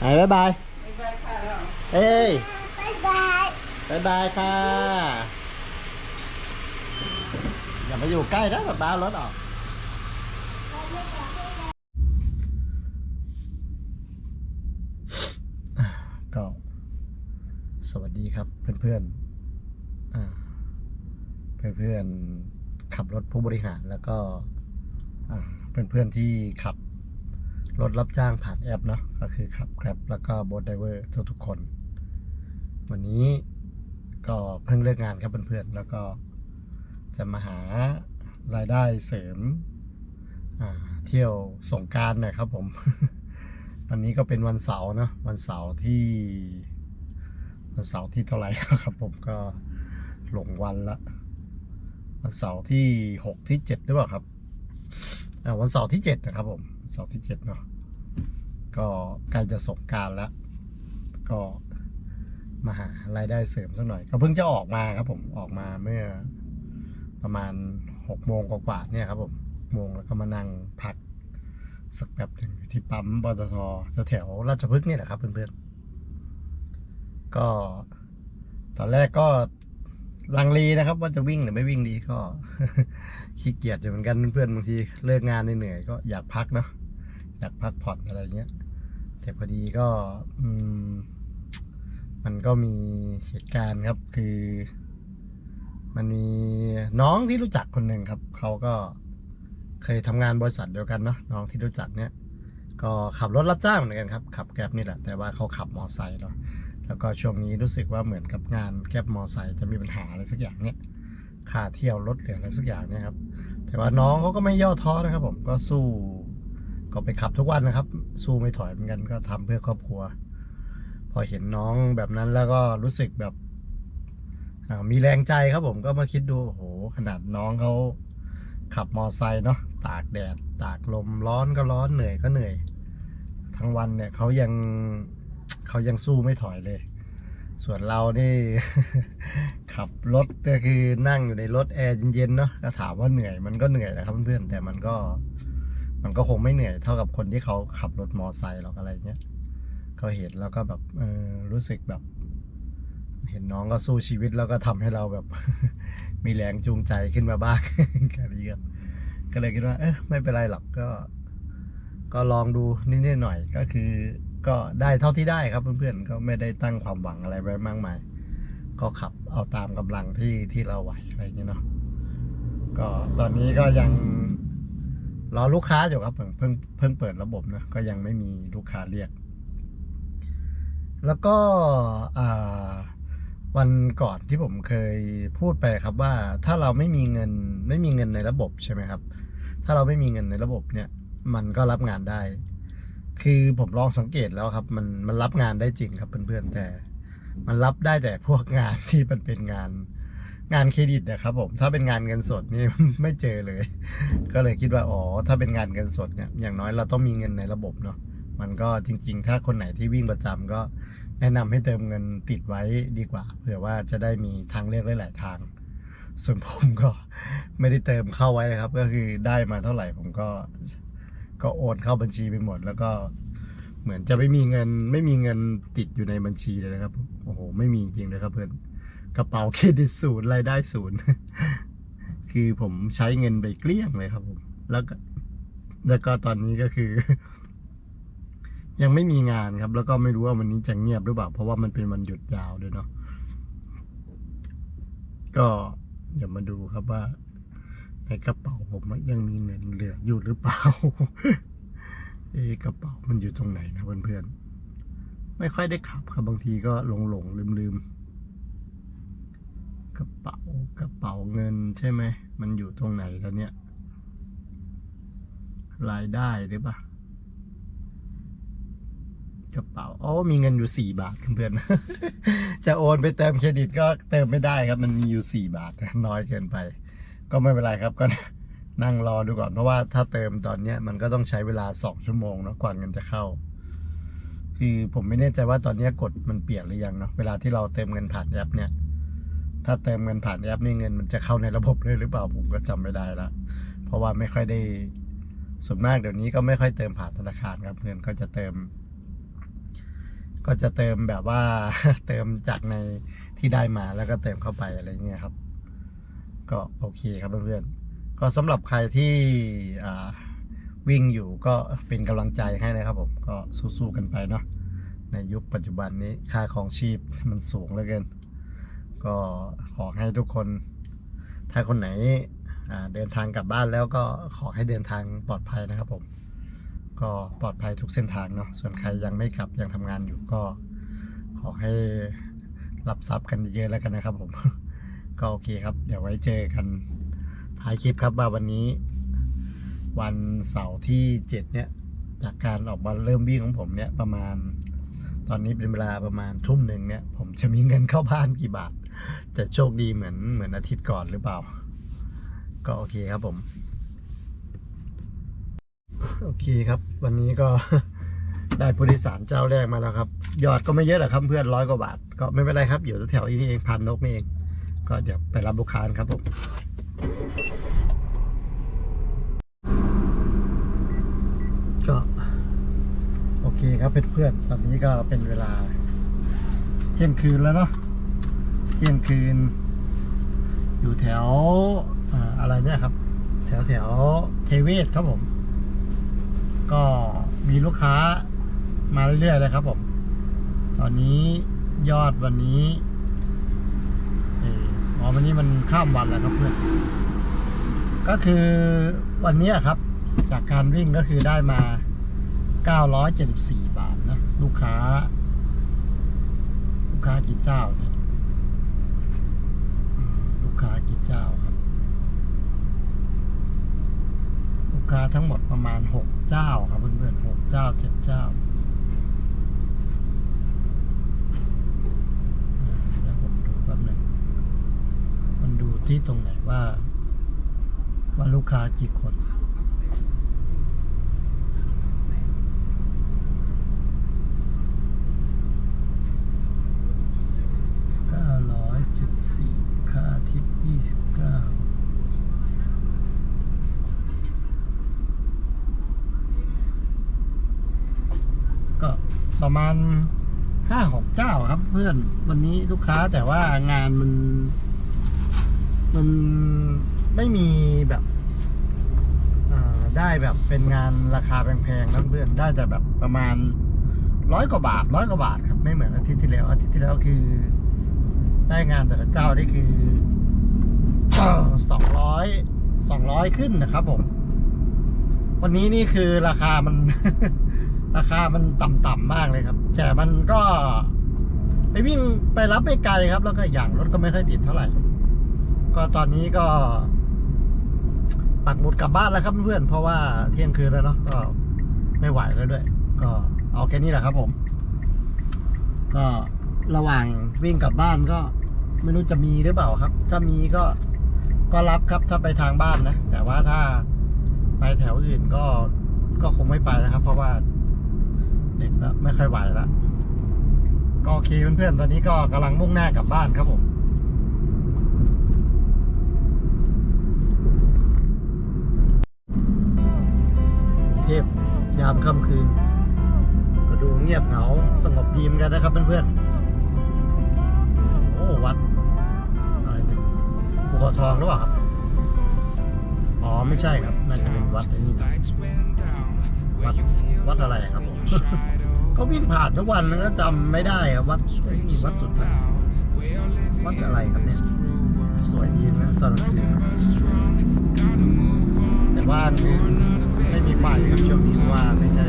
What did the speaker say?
ไอ้บ๊ายบายไม่ได้ค่ะแล้วเอ้ยบ๊ายบายบ๊ายบายค่ะ อย่ามาอยู่ใกล้นะแบบบ้ารถออกก็สวัสดีครับเพื่อนๆอ่าเพื่อนๆขับรถผู้บริหารแล้วก็อ่าเพื่อนๆที่ขับ รถรับจ้างผ่านแอปเนาะก็คือขับ Grab แล้วก็ b o ด d ดเวอร์ทุกๆคน วันนี้ก็เพิ่งเลิกงานครับเพื่อนๆแล้วก็จะมาหารายได้เสริมเที่ยวสงการหน่อยครับผม วันนี้ก็เป็นวันเสาร์เนอะวันเสาร์ที่วันเสาร์ที่เท่าไหร่ครับผมก็หลงวันละวันเสาร์ที่หกที่เจ็ดหรือเปล่าครับวันเสาร์ที่เจ็ดนะครับผมเสาร์ที่เจ็ดเนาะ ก็ใกล้จะสงการแล้ว ก็มาหารายได้เสริมสักหน่อย ก็เพิ่งจะออกมาครับผมออกมาเมื่อประมาณหกโมงกว่าๆเนี่ยครับผมโมงแล้วก็มานั่งพักสักแป๊บหนึ่งอยู่ที่ปั๊มปตทแถวราชพฤกษ์นี่แหละครับเพื่อนๆ ก็ตอนแรกก็ลังเลนะครับ ว่าจะวิ่งหรือไม่วิ่งดีก็ขี้เกียจอยู่เหมือนกันเพื่อนๆบางทีเลิกงานเหนื่อยก็อยากพักเนาะ อยากพักผ่อนอะไรเงี้ย แต่พอดีก็อืมมันก็มีเหตุการณ์ครับคือ มันมีน้องที่รู้จักคนหนึ่งครับเขาก็เคยทำงานบริษัทเดียวกันเนาะน้องที่รู้จักเนี่ย ก็ขับรถรับจ้างเหมือนกันครับขับแกร็บนี่แหละ แต่ว่าเขาขับมอไซค์เนาะแล้วก็ช่วงนี้รู้สึกว่าเหมือนกับงานแกร็บมอไซค์จะมีปัญหาอะไรสักอย่างเนี่ยค่าเที่ยวรถเหลืออะไรสักอย่างเนี่ยครับแต่ว่าน้องเขาก็ไม่ย่อท้อนะครับ ผมก็สู้ ก็ไปขับทุกวันนะครับ สู้ไม่ถอยเหมือนกันก็ทำเพื่อครอบครัว พอเห็นน้องแบบนั้นแล้วก็รู้สึกแบบมีแรงใจครับผมก็มาคิดดูโอ้โหขนาดน้องเขาขับมอไซค์เนาะตากแดด ตากลมร้อนก็ร้อนเหนื่อยก็เหนื่อย ทั้งวันเนี่ยเขายังเขายังสู้ไม่ถอยเลย ส่วนเรานี่ ขับรถก็คือนั่งอยู่ในรถแอร์เย็นๆเนาะก็ถามว่าเหนื่อยมันก็เหนื่อยนะครับเพื่อนๆแต่มันก็ มันก็คงไม่เหนื่อยเท่ากับคนที่เขาขับรถมอไซค์หรอกอะไรเงี้ยเขาเห็นแล้วก็แบบเออรู้สึกแบบ เห็นน้องก็สู้ชีวิตแล้วก็ทำให้เราแบบ มีแรงจูงใจขึ้นมาบ้างแค่นี้ครับก็เลยคิดว่า เออไม่เป็นไรหรอกก็ ก็ลองดูนิดๆหน่อยๆก็คือ ก็ได้เท่าที่ได้ครับเพื่อนๆก็ไม่ได้ตั้งความหวังอะไรไว้มากมาย ก็ขับเอาตามกำลังที่ที่เราไหวอะไรเงี้ยเนาะก็ตอนนี้ก็ยัง รอลูกค้าอยู่ครับเพิ่งเพิ่งเพิ่งเปิดระบบนะก็ยังไม่มีลูกค้าเรียก แล้วก็วันก่อนที่ผมเคยพูดไปครับว่าถ้าเราไม่มีเงินไม่มีเงินในระบบใช่ไหมครับ ถ้าเราไม่มีเงินในระบบเนี่ย มันก็รับงานได้ คือผมลองสังเกตแล้วครับ มันมันรับงานได้จริงครับเพื่อนๆแต่ มันรับได้แต่พวกงานที่มันเป็นงาน งานเครดิตนะครับผมถ้าเป็นงานเงินสดนี่ ไม่เจอเลย ก็เลยคิดว่าอ๋อถ้าเป็นงานเงินสดเนี่ยอย่างน้อยเราต้องมีเงินในระบบเนาะมันก็จริง ๆ ถ้าคนไหนที่วิ่งประจำก็แนะนำให้เติมเงินติดไว้ดีกว่าเผื่อว่าจะได้มีทางเลือกหลายๆทาง ส่วนผมก็ไม่ได้เติมเข้าไว้นะครับ ก็คือได้มาเท่าไหร่ผมก็ก็โอนเข้าบัญชีไปหมด แล้วก็เหมือนจะไม่มีเงิน ไม่มีเงินติดอยู่ในบัญชีเลยนะครับ โอ้โห ไม่มีจริงเลยครับเพื่อน กระเป๋าเครดิตศูนย์รายได้ศูนย์ คือผมใช้เงินไปเกลี้ยงเลยครับผม แล้วก็แล้วก็ตอนนี้ก็คือ ยังไม่มีงานครับ แล้วก็ไม่รู้ว่าวันนี้จะเงียบหรือเปล่า เพราะว่ามันเป็นวันหยุดยาวด้วยเนาะ ก็เดี๋ยวมาดูครับว่า ในกระเป๋าผมยังมีเงินเหลืออยู่หรือเปล่า เอกระเป๋ามันอยู่ตรงไหนนะเพื่อนๆ ไม่ค่อยได้ขับครับบางทีก็หลงหลงลืมลืมๆ เป๋ากระเป๋าเงินใช่ไหม มันอยู่ตรงไหนแล้วเนี่ย รายได้หรือเปล่ากระเป๋าโอ้มีเงินอยู่สี่บาทเพื่อนจะโอนไปเติมเครดิตก็เติมไม่ได้ครับ มันมีอยู่สี่บาทน้อยเกินไป ก็ไม่เป็นไรครับก็นั่งรอดูก่อนเพราะว่าถ้าเติมตอนเนี้ยมันก็ต้องใช้เวลาสองชั่วโมงนะกว่าเงินจะเข้า คือผมไม่แน่ใจว่าตอนนี้กฎมันเปลี่ยนหรือยังเนาะเวลาที่เราเติมเงินผ่านแอปเนี่ย ถ้าเติมเงินผ่านแอปนี่เงินมันจะเข้าในระบบเลยหรือเปล่าผมก็จำไม่ได้ละเพราะว่าไม่ค่อยได้ส่วนมากเดี๋ยวนี้ก็ไม่ค่อยเติมผ่านธนาคารครับเงินก็จะเติม ก็จะเติมแบบว่าเติมจากในที่ได้มาแล้วก็เติมเข้าไปอะไรเงี้ยครับ ก็โอเคครับเพื่อนๆก็สำหรับใครที่วิ่งอยู่ก็เป็นกำลังใจให้นะครับผมก็สู้ๆกันไปเนาะในยุคปัจจุบันนี้ค่าของชีพมันสูงเหลือเกิน ก็ขอให้ทุกคน ถ้าคนไหนเดินทางกลับบ้านแล้วก็ขอให้เดินทางปลอดภัยนะครับผม ก็ปลอดภัยทุกเส้นทางเนาะส่วนใครยังไม่กลับยังทำงานอยู่ก็ขอให้รับทรัพย์กันเยอะแล้วกันนะครับผม ก็โอเคครับ เดี๋ยวไว้เจอกันท้ายคลิปครับว่าวันนี้ วันเสาร์ที่เจ็ดเนี่ยจากการออกมาเริ่มวิ่งของผมเนี่ยประมาณ ตอนนี้เป็นเวลาประมาณทุ่มหนึ่งเนี่ย ผมจะมีเงินเข้าบ้านกี่บาท จะโชคดีเหมือนเหมือนอาทิตย์ก่อนหรือเปล่า ก็โอเคครับผม โอเคครับ วันนี้ก็ได้ผู้โดยสารเจ้าแรกมาแล้วครับ ยอดก็ไม่เยอะหรอกครับเพื่อนร้อยกว่าบาท ก็ไม่เป็นไรครับ อยู่แถวนี้เองพันนกนี่เอง ก็เดี๋ยวไปรับลูกค้านครับผมก็โอเคครับเพื่อนๆตอนนี้ก็เป็นเวลา เที่ยงคืนแล้วเนาะ เที่ยงคืน อยู่แถวอะไรเนี่ยครับ แถวแถวเทเวศครับผม ก็มีลูกค้ามาเรื่อยๆเลยครับผม ตอนนี้ยอดวันนี้เอออ๋อวันนี้มันข้ามวันแล้วครับเพื่อนก็คือวันนี้ครับ จากการวิ่งก็คือได้มา 974 บาทนะ ลูกค้า ลูกค้ากี่เจ้าเนี่ยอืมลูกค้ากี่เจ้าครับ ลูก ค้าทั้งหมดประมาณหกเจ้าครับเพื่อนๆหกเจ้าเจ็ดเจ้าเดี๋ยวผมดูแป๊บหนึ่งมันดูที่ตรงไหนว่า ว่าลูกค้ากี่คน เก้าร้อยสิบสี่ค่าทิปยี่สิบเก้าก็ ประมาณห้าหกเจ้าครับ เพื่อนวันนี้ลูกค้าแต่ว่างานมัน มันไม่มีแบบได้แบบเป็นงานราคาแพงๆนะเพื่อนได้แต่แบบประมาณร้อยกว่าบาทร้อยกว่าบาทครับไม่เหมือนอาทิตย์ที่แล้วอาทิตย์ที่แล้วคือ ได้งานแต่ละเจ้านี่คือสองร้อยสองร้อยขึ้นนะครับผม วันนี้นี่คือราคามัน ราคามันต่ำๆมากเลยครับ แต่มันก็ไปวิ่งไปรับไม่ไกลครับ แล้วก็อย่างรถก็ไม่ค่อยติดเท่าไหร่ ก็ตอนนี้ก็ ปักหมุดกลับบ้านแล้วครับเพื่อนเพราะว่าเที่ยงคืนแล้วเนาะก็ไม่ไหวแล้วด้วย ก็เอาแค่นี้แหละครับผม ก็ระหว่างวิ่งกลับบ้านก็ ไม่รู้จะมีหรือเปล่าครับ ถ้ามีก็ก็รับครับถ้าไปทางบ้านนะ แต่ว่าถ้าไปแถวอื่นก็ก็คงไม่ไปนะครับ เพราะว่า ด็กแล้วไม่ค่อยไหวแล้วก็โอเคเพื่อนๆ ตอนนี้ก็กำลังมุ่งหน้ากลับบ้านครับผมเทพยามค่ำคืน ก็ดูเงียบเหงาสงบดีเหมอนกันนะครับเพื่อนๆ โอ้ วัด อะไรเนี่ยภูเขาทองหรือเปล่าครับ ไม่ใช่ครับน่าจะเป็นวัดไอ้นี่นะวัดวัดอะไรครับผมเขาวิ่งผ่านทุกวันแล้วก็จำไม่ได้ครับวัดนี่วัดสุดท้ายวัดอะไรครับเนี่ยสวยดีนะตอนกลางคืนแต่ว่าไม่มีไฟครับช่วงที่ว่าไม่ใช่